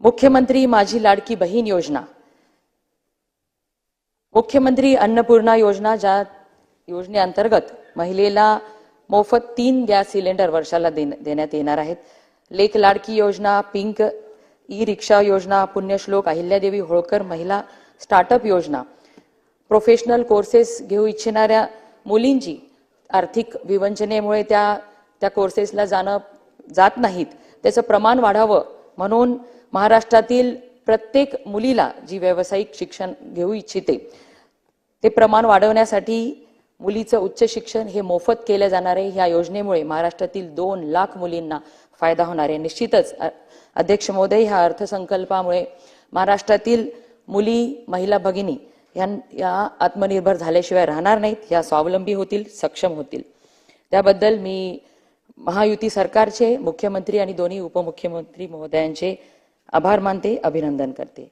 मुख्यमंत्री माझी लाडकी बहीण योजना. मुख्यमंत्री अन्नपूर्णा योजना ज्या योजनेअंतर्गत महिलेला मोफत तीन गॅस सिलेंडर वर्षाला देण्यात येणार आहेत. लेख लाडकी योजना पिंक ई रिक्षा योजना पुण्यश्लोक अहिल्यादेवी होळकर महिला स्टार्टअप योजना. प्रोफेशनल कोर्सेस घेऊ इच्छिणाऱ्या मुलींची आर्थिक विवंचनेमुळे त्या त्या कोर्सेसला जाणं जात नाहीत. त्याचं प्रमाण वाढावं म्हणून महाराष्ट्रातील प्रत्येक मुलीला जी व्यावसायिक शिक्षण घेऊ इच्छिते ते प्रमाण वाढवण्यासाठी मुलीचं उच्च शिक्षण हे मोफत केले जाणार आहे. ह्या योजनेमुळे महाराष्ट्रातील दोन लाख मुलींना फायदा होणार आहे. निश्चितच अ- अध्यक्ष महोदय ह्या अर्थसंकल्पामुळे महाराष्ट्रातील मुली महिला भगिनी ह्या या आत्मनिर्भर झाल्याशिवाय राहणार नाहीत ह्या स्वावलंबी होतील सक्षम होतील. त्याबद्दल मी महायुती सरकारचे मुख्यमंत्री आणि दोन्ही उपमुख्यमंत्री महोदयांचे आभार मानते अभिनंदन करते.